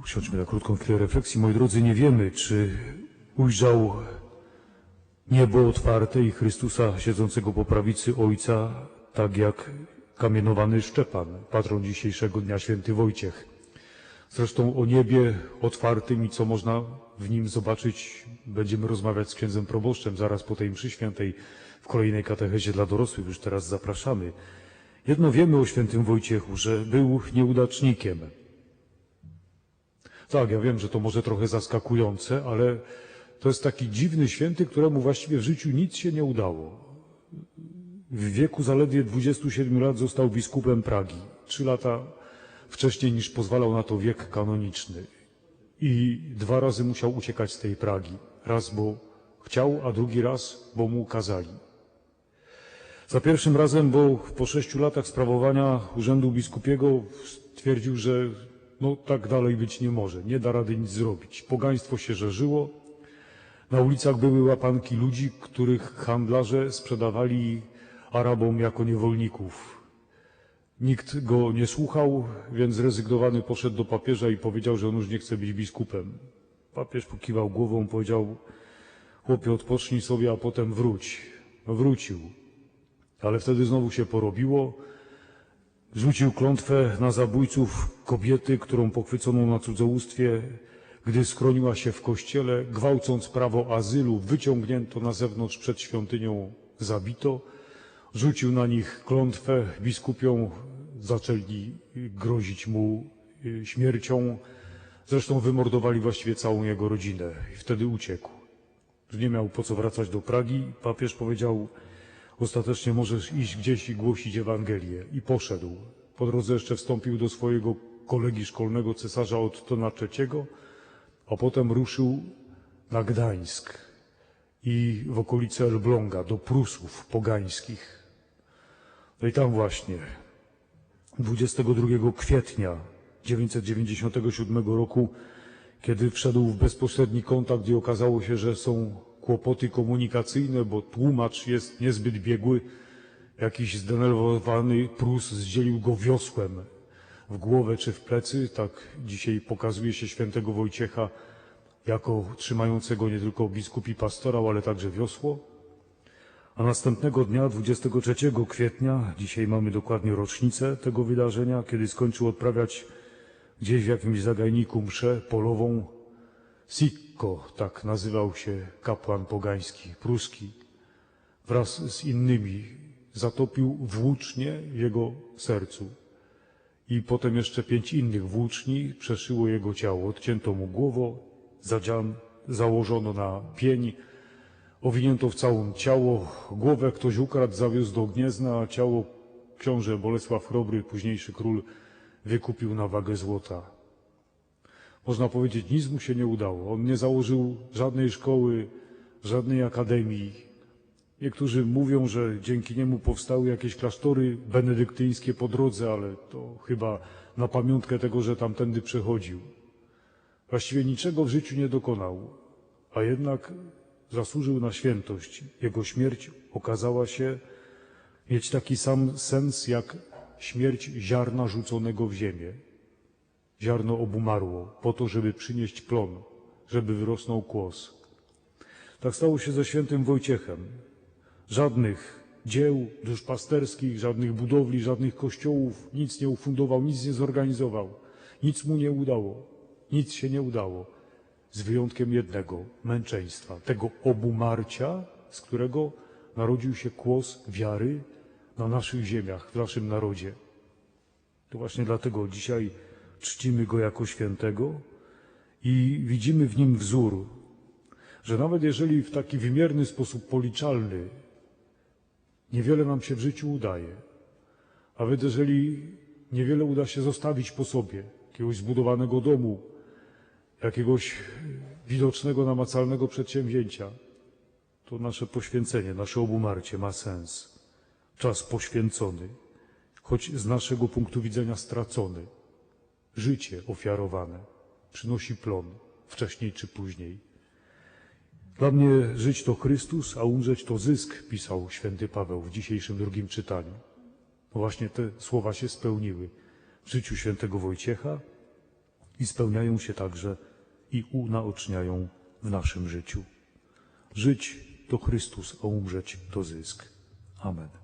Usiądźmy na krótką chwilę refleksji. Moi drodzy, nie wiemy, czy ujrzał niebo otwarte i Chrystusa siedzącego po prawicy Ojca, tak jak kamienowany Szczepan, patron dzisiejszego dnia, święty Wojciech. Zresztą o niebie otwartym i co można w nim zobaczyć, będziemy rozmawiać z księdzem proboszczem zaraz po tej mszy świętej w kolejnej katechezie dla dorosłych. Już teraz zapraszamy. Jedno wiemy o świętym Wojciechu, że był nieudacznikiem. Tak, ja wiem, że to może trochę zaskakujące, ale to jest taki dziwny święty, któremu właściwie w życiu nic się nie udało. W wieku zaledwie 27 lat został biskupem Pragi. Trzy lata wcześniej niż pozwalał na to wiek kanoniczny. I dwa razy musiał uciekać z tej Pragi. Raz, bo chciał, a drugi raz, bo mu kazali. Za pierwszym razem, bo po sześciu latach sprawowania urzędu biskupiego stwierdził, że no tak dalej być nie może, nie da rady nic zrobić. Pogaństwo się żerzyło, na ulicach były łapanki ludzi, których handlarze sprzedawali Arabom jako niewolników. Nikt go nie słuchał, więc zrezygnowany poszedł do papieża i powiedział, że on już nie chce być biskupem. Papież pokiwał głową, powiedział, chłopie odpocznij sobie, a potem wróć. Wrócił. Ale wtedy znowu się porobiło. Rzucił klątwę na zabójców kobiety, którą pochwycono na cudzołóstwie, gdy schroniła się w kościele, gwałcąc prawo azylu, wyciągnięto na zewnątrz przed świątynią, zabito. Rzucił na nich klątwę biskupią, zaczęli grozić mu y, śmiercią. Zresztą wymordowali właściwie całą jego rodzinę i wtedy uciekł. Nie miał po co wracać do Pragi. Papież powiedział, ostatecznie możesz iść gdzieś i głosić Ewangelię. I poszedł. Po drodze jeszcze wstąpił do swojego kolegi szkolnego cesarza Ottona III, a potem ruszył na Gdańsk i w okolice Elbląga, do Prusów pogańskich. No i tam właśnie 22 kwietnia 997 roku, kiedy wszedł w bezpośredni kontakt i okazało się, że są kłopoty komunikacyjne, bo tłumacz jest niezbyt biegły, jakiś zdenerwowany Prus zdzielił go wiosłem w głowę czy w plecy. Tak dzisiaj pokazuje się świętego Wojciecha jako trzymającego nie tylko biskupi pastorał, ale także wiosło. A następnego dnia, 23 kwietnia, dzisiaj mamy dokładnie rocznicę tego wydarzenia, kiedy skończył odprawiać gdzieś w jakimś zagajniku mszę polową. Sikko, tak nazywał się kapłan pogański, pruski, wraz z innymi zatopił włócznie w jego sercu. I potem jeszcze pięć innych włóczni przeszyło jego ciało. Odcięto mu głowę, zadzian, założono na pień, owinięto w całą ciało. Głowę ktoś ukradł, zawiózł do Gniezna, a ciało książę Bolesław Chrobry, późniejszy król, wykupił na wagę złota. Można powiedzieć, nic mu się nie udało. On nie założył żadnej szkoły, żadnej akademii. Niektórzy mówią, że dzięki niemu powstały jakieś klasztory benedyktyńskie po drodze, ale to chyba na pamiątkę tego, że tamtędy przechodził. Właściwie niczego w życiu nie dokonał, a jednak zasłużył na świętość. Jego śmierć okazała się mieć taki sam sens jak śmierć ziarna rzuconego w ziemię. Ziarno obumarło po to, żeby przynieść plon, żeby wyrosnął kłos. Tak stało się ze świętym Wojciechem. Żadnych dzieł duszpasterskich, żadnych budowli, żadnych kościołów, nic nie ufundował, nic nie zorganizował. Nic mu nie udało. Nic się nie udało. Z wyjątkiem jednego męczeństwa, tego obumarcia, z którego narodził się kłos wiary na naszych ziemiach, w naszym narodzie. To właśnie dlatego dzisiaj czcimy go jako świętego i widzimy w nim wzór, że nawet jeżeli w taki wymierny sposób policzalny niewiele nam się w życiu udaje, a nawet jeżeli niewiele uda się zostawić po sobie, jakiegoś zbudowanego domu, jakiegoś widocznego, namacalnego przedsięwzięcia, to nasze poświęcenie, nasze obumarcie ma sens. Czas poświęcony, choć z naszego punktu widzenia stracony. Życie ofiarowane przynosi plon, wcześniej czy później. Dla mnie żyć to Chrystus, a umrzeć to zysk, pisał święty Paweł w dzisiejszym drugim czytaniu. No właśnie te słowa się spełniły w życiu świętego Wojciecha i spełniają się także i unaoczniają w naszym życiu. Żyć to Chrystus, a umrzeć to zysk. Amen.